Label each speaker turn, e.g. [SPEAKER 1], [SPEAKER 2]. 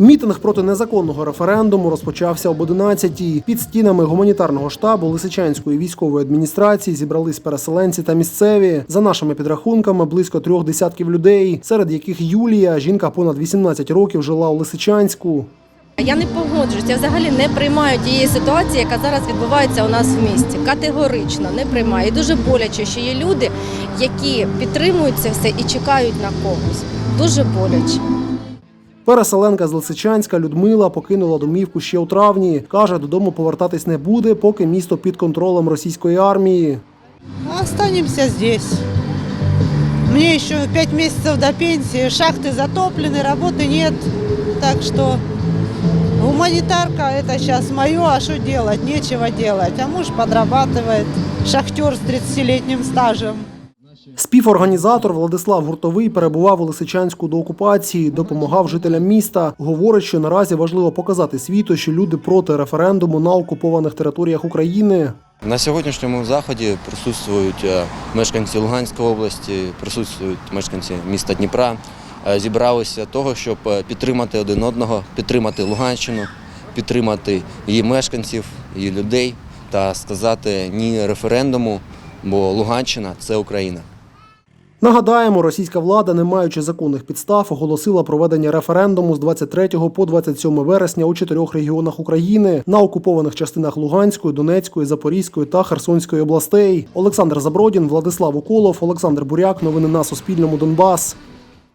[SPEAKER 1] Мітинг проти незаконного референдуму розпочався об 11-й. Під стінами гуманітарного штабу Лисичанської військової адміністрації зібрались переселенці та місцеві. За нашими підрахунками, близько трьох десятків людей, серед яких Юлія, жінка понад 18 років, жила у Лисичанську.
[SPEAKER 2] Я не погоджуюсь, я взагалі не приймаю тієї ситуації, яка зараз відбувається у нас в місті. Категорично не приймаю. І дуже боляче, що є люди, які підтримують це все і чекають на когось. Дуже боляче.
[SPEAKER 1] Переселенка з Лисичанська Людмила покинула домівку ще у травні. Каже, додому повертатись не буде, поки місто під контролем російської армії.
[SPEAKER 3] Останемся здесь. Мне еще пять месяцев до пенсии, шахты затоплены, работы нет. Так что гуманитарка это сейчас мое, а что делать? Нечего делать. А муж подрабатывает, шахтер с 30-летним стажем.
[SPEAKER 1] Співорганізатор Владислав Гуртовий перебував у Лисичанську до окупації, допомагав жителям міста. Говорить, що наразі важливо показати світу, що люди проти референдуму на окупованих територіях України.
[SPEAKER 4] На сьогоднішньому заході присутствують е, мешканці Луганської області, присутствують мешканці міста Дніпра. Е, Зібралися того, щоб е, підтримати один одного, підтримати Луганщину, підтримати її мешканців, її людей та сказати ні референдуму, бо Луганщина це Україна.
[SPEAKER 1] Нагадаємо, російська влада, не маючи законних підстав, оголосила проведення референдуму з 23 по 27 вересня у чотирьох регіонах України на окупованих частинах Луганської, Донецької, Запорізької та Херсонської областей. Олександр Забродін, Владислав Уколов, Олександр Буряк. Новини на Суспільному. Донбас.